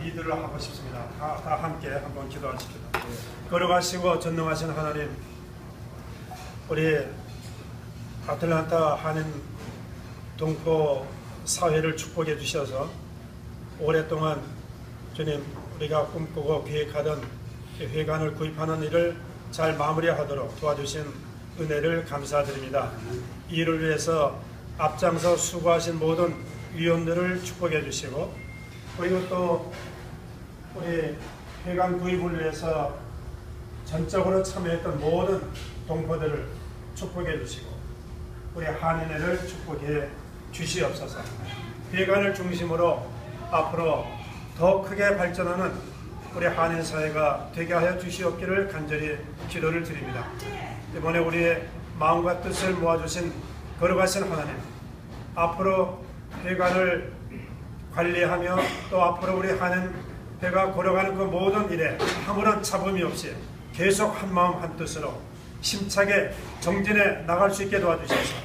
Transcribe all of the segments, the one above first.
리드를 하고 싶습니다. 다, 다 함께 한번 기도하십시다. 걸어가시고 전능하신 하나님, 우리 아틀란타 한인 동포 사회를 축복해 주셔서 오랫동안 주님 우리가 꿈꾸고 계획하던 회관을 구입하는 일을 잘 마무리하도록 도와주신 은혜를 감사드립니다. 이 일을 위해서 앞장서 수고하신 모든 위원들을 축복해 주시고 그리고 또 우리 회관 구입을 위해서 전적으로 참여했던 모든 동포들을 축복해 주시고 우리 한인회를 축복해 주시옵소서. 회관을 중심으로 앞으로 더 크게 발전하는 우리 한인 사회가 되게 하여 주시옵기를 간절히 기도를 드립니다. 이번에 우리의 마음과 뜻을 모아주신 걸어가신 하나님, 앞으로 회관을 관리하며 또 앞으로 우리 한인 회가 걸어가는 그 모든 일에 아무런 잡음이 없이 계속 한 마음 한 뜻으로 힘차게 정진해 나갈 수 있게 도와주셔서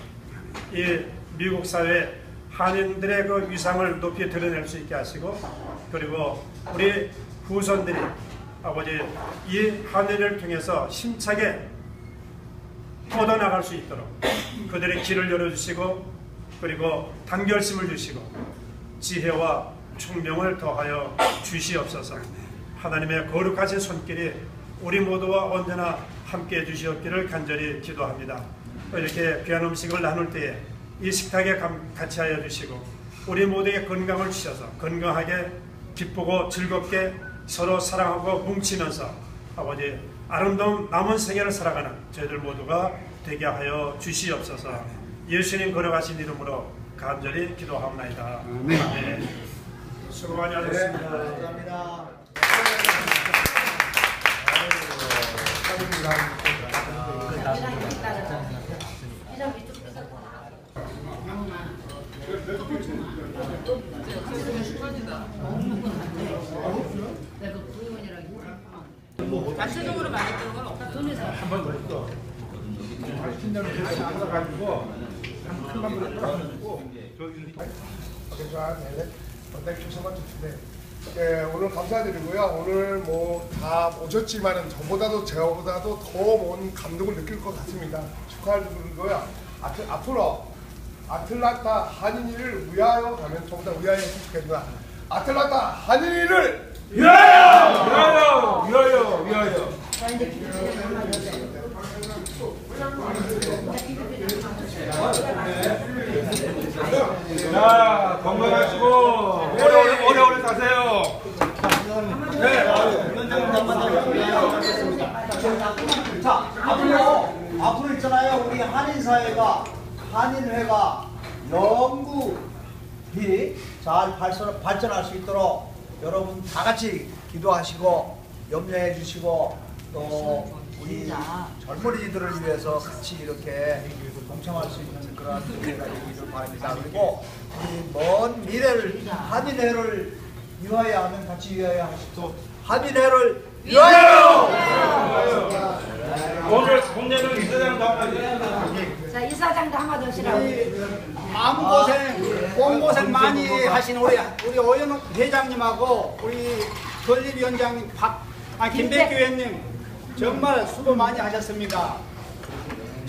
이 미국 사회 한인들의 그 위상을 높이 드러낼 수 있게 하시고 그리고 우리 후손들이 아버지 이 한인을 통해서 힘차게 뻗어나갈 수 있도록 그들의 길을 열어주시고 그리고 단결심을 주시고 지혜와 총명을 더하여 주시옵소서 하나님의 거룩하신 손길이 우리 모두와 언제나 함께 해주시옵기를 간절히 기도합니다. 이렇게 귀한 음식을 나눌 때에 이 식탁에 같이 하여 주시고 우리 모두에게 건강을 주셔서 건강하게 기쁘고 즐겁게 서로 사랑하고 뭉치면서 아버지 아름다운 남은 생애를 살아가는 저희들 모두가 되게 하여 주시옵소서 예수님 걸어가신 이름으로 간절히 기도하옵나이다. 네. 수고 많이 하셨습니다. 감사합니다. 자체적으로 만들는 건 없다. So much today. 예, 오늘 감사드리고요. 오늘 뭐 다 오셨지만은 저보다도 저보다도 더 먼 감동을 느낄 것 같습니다. 축하드리고요. 아트, 앞으로 아틀란타 한인이를 위하여 가면 저보다 위하여 했으면 좋겠습니다. 아틀란타 한인이를 위하여! 위하여! 위하여! 자, 건강하시고 오래오래 오래오래 사세요. 자, 앞으로, 앞으로 있잖아요. 우리 한인 사회가, 한인회가 영구히 잘 발전, 발전할 수 있도록 여러분 다 같이 기도하시고, 염려해 주시고, 또 우리 젊은이들을 위해서 같이 이렇게 동참할 수 있는 그런 기회가 되기를 바랍니다. 그리고 이 먼 미래를, 한인회를 위하여 하면 같이 위하여 하십시오. 한인회를 위하여! 오늘 공례는 이사장도 한마디. 자, 이사장도 한마디 하시라고. 마음 고생, 공고생 많이 하신 우리, 우리 오연욱 회장님하고 우리 건립위원장님 박, 아, 김백규 의원님 정말 수고 많이 하셨습니다.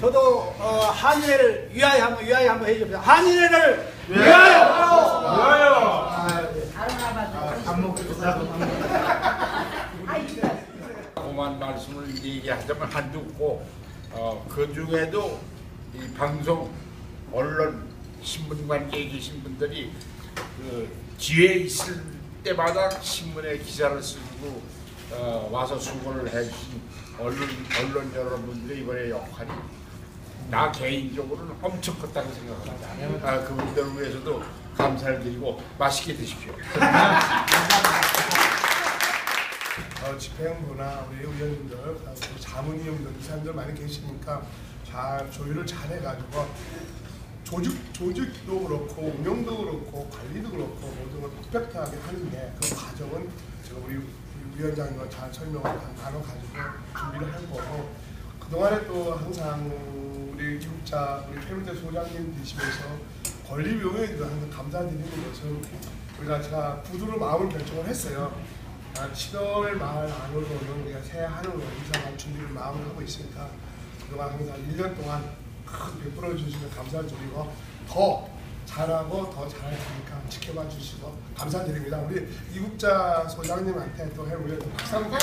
저도 어, 한일회를 위하여 한번 위하여 한번 해주십시오. 한일회를 위하여! 위하여! 고만 말씀을 얘기하자면 한두 없고 어, 그 중에도 이 방송 언론 신문관계에 계신 분들이 그 기회 있을 때마다 신문에 기사를 쓰고 어, 와서 수고를 해주신 언론 언론 여러분들의 이번에 역할이 나 개인적으로는 엄청 컸다고 생각합니다. 아, 그분들을 위해서도 감사를 드리고 맛있게 드십시오. 어, 집행부나 우리 의원님들, 우리 자문위 원들, 이사님들 많이 계시니까 잘 조율을 잘 해가지고 조직, 조직도 그렇고 운영도 그렇고 관리도 그렇고 모든 걸 퍼펙트하게 하는데 그 과정은 제가 우리, 우리 위원장님과 잘 설명을 다 나눠 가지고 준비를 할 거고 그 동안에 또 항상 우리 기국자 우리 패밀리 소장님 되시면서 권리위원회도 항상 감사드리는 것은 우리가 제가 구두로 마음을 결정을 했어요. 아, 7월 말 안으로는 우리가 새 한으로 이사갈 준비를 마음을 하고 있으니까 그동안 항상 1년 동안 큰 베풀어 주시면 감사드리고 더 잘하고 더 잘할 테니까 지켜봐 주시고 감사드립니다. 우리 이국자 소장님한테 또 해보려 박수 한번